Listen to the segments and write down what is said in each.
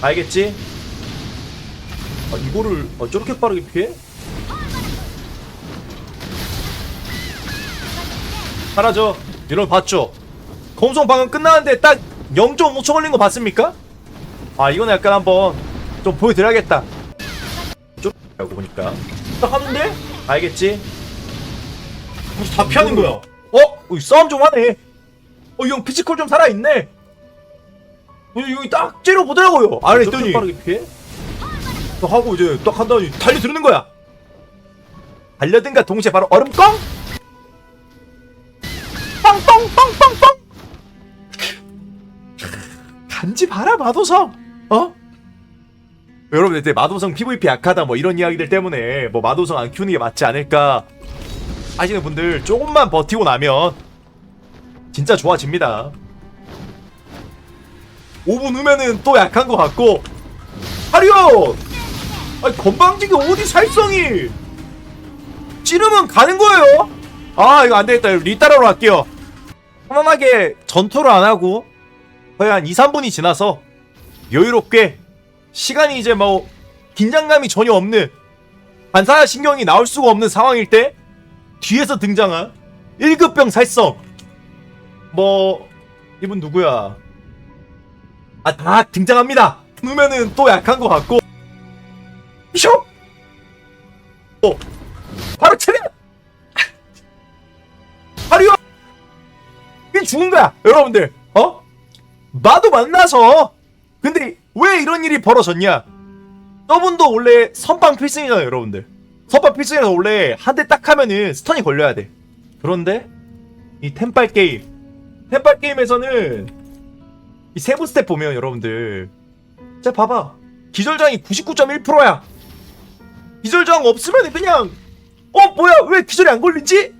알겠지? 아, 이거를 아, 저렇게 빠르게 피해? 사라져. 여러분 봤죠? 검성 방금 끝나는데 딱 0.5초 걸린 거 봤습니까? 아 이거는 약간 한번 좀 보여드려야겠다. 좀 보니까 딱 하는데 알겠지? 다 피하는 거야. 어? 어, 싸움 좀 하네. 어, 이 형 피지컬 좀 살아있네. 어, 여기 딱 째려보더라고요. 안 했더니. 빠르게 피해? 딱 하고 이제 딱 한 다음에 달려드는 거야. 달려든가 동시에 바로 얼음꽝? 빵빵빵빵빵! 간지 봐라, 마도성! 어? 여러분들, 이제 마도성 PVP 약하다 뭐 이런 이야기들 때문에 뭐 마도성 안 키우는 게 맞지 않을까 하시는 분들 조금만 버티고 나면 진짜 좋아집니다. 5분 후면은 또 약한 것 같고. 하리오! 아니 건방지게 어디 살성이? 찌르면 가는 거예요? 아 이거 안되겠다. 리따라로 할게요. 편안하게 전투를 안하고 거의 한 2, 3분이 지나서 여유롭게 시간이 이제 뭐 긴장감이 전혀 없는 반사 신경이 나올 수가 없는 상황일 때 뒤에서 등장한 1급병 살성. 뭐 이분 누구야 아 다 등장합니다. 누면은 또 약한 것 같고. 비숍 어. 바로 차렷 하리오 이 죽은 거야 여러분들. 어? 마도 만나서. 근데 왜 이런 일이 벌어졌냐? 저분도 원래 선빵 필승이잖아요 여러분들. 선빵 필승에서 원래 한 대 딱 하면은 스턴이 걸려야 돼. 그런데 이 템빨 게임. 템빨 게임에서는 이 세부 스텝 보면 여러분들. 자 봐봐. 기절장이 99.1%야. 기절장 없으면 그냥 어 뭐야? 왜 기절이 안 걸리지?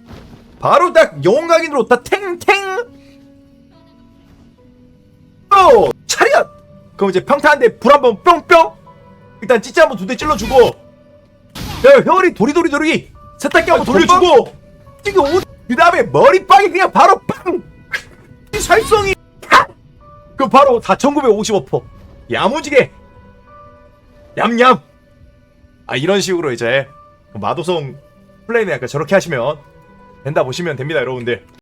바로 딱 영웅각인으로 딱 탱탱. 어 차렷! 그럼 이제 평타 한대불한번 뿅뿅. 일단 찌찌 한번 두 대 찔러주고. 야 회오리 도리도리도리 세탁기 한번 돌려주고. 이게 오 그 다음에 머리빵이 그냥 바로 빵! 이 살성이. 팍! 그 바로 4955% 야무지게. 얌얌 아 이런 식으로 이제 마도성 플레이는 약간 저렇게 하시면 된다 보시면 됩니다 여러분들